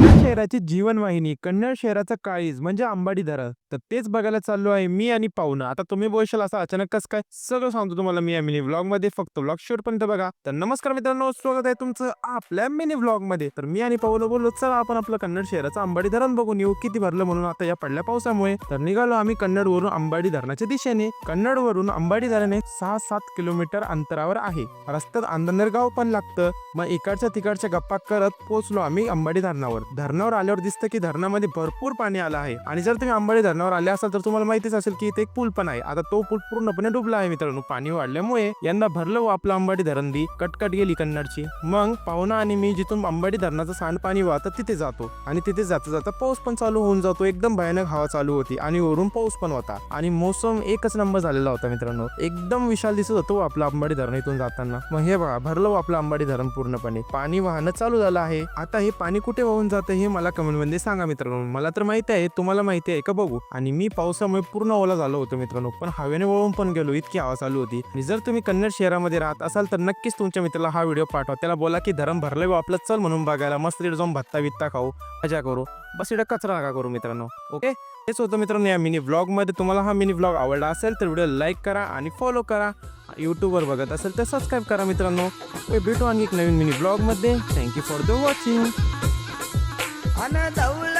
you शहराची जीवनवाहिनी कन्नड शहराचा काळीज म्हणजे अंबाडी धरण तर तेच बघायला चाललो आहे मी आणि पाहुणं. आता तुम्ही बोलशाल असं अचानक कस काय? सगळं सांगतो तुम्हाला मी या मिनी व्लॉगमध्ये फक्त व्लॉग शूट पर्यंत बघा. तर नमस्कार मित्रांनो स्वागत आहे तुमचं आपल्या मिनी व्लॉगमध्ये तर मी आणि पाहुलं बोललो चला आपण आपलं कन्नड शहराचं अंबाडी धरण बघून येऊ. किती भरलं म्हणून आता या पडल्या पावसामुळे. तर निघालो आम्ही कन्नड वरून अंबाडी धरणाच्या दिशेने. कन्नड वरून अंबाडी धरण हे सहा सात किलोमीटर अंतरावर आहे. रस्त्यात आंदनरगाव पण लागतं. मग इकडच्या तिकडच्या गप्पा करत पोहोचलो आम्ही अंबाडी धरणावर. धरण धरणावर आल्यावर दिसतं की धरणामध्ये भरपूर पाणी आलं आहे. आणि जर तुम्ही अंबाडी धरणावर आले असाल तर तुम्हाला माहितीच असेल की इथे एक पूल पण आहे. आता तो पूल पूर्णपणे डुबला आहे मित्रांनो. पाणी वाढल्यामुळे यंदा भरलं व आपलं अंबाडी धरण दी कटकट गेली कन्नडची. मग पाहुणा आणि मी जिथून अंबाडी धरणाचं सांडपाणी वाहतं तिथे जातो. आणि तिथे जाता जाता पाऊस पण चालू होऊन जातो. एकदम भयानक हवा चालू होती आणि वरून पाऊस पण होता. आणि मोसम एकच नंबर झालेला होता मित्रांनो. एकदम विशाल दिसत होतो आपलं अंबाडी धरण इथून जाताना. मग हे बघा भरलं आपलं अंबाडी धरण पूर्णपणे. पाणी वाहनं चालू झालं आहे. आता हे पाणी कुठे वाहून जातं हे मला कमेंटमध्ये सांगा मित्रांनो. मला तर माहिती आहे तुम्हाला माहिती आहे का बघू. आणि मी पावसामुळे पूर्ण ओला झालो होतो मित्रांनो. पण हवेने वळून पण गेलो इतकी हवा चालू होती. आणि जर तुम्ही कन्नड शहरामध्ये राहत असाल तर नक्कीच तुमच्या मित्राला हा व्हिडिओ पाठवा. त्याला बोला की धरण भरलं आपलं चल म्हणून बघायला. मस्त इकडे जाऊन भत्ता वित्ता खाऊ. मजा करू. बस इकडे कचरा नका करू मित्रांनो. ओके हेच होतं मित्रांनो या मिनी मध्ये. तुम्हाला हा मिनी ब्लॉग आवडला असेल तर व्हिडिओ लाईक करा आणि फॉलो करा. यूट्यूबवर बघत असेल तर सबस्क्राईब करा मित्रांनो. हे भेटू आणखी एक नवीन मिनी मध्ये. Thank you for the watching ಅನದೌಲ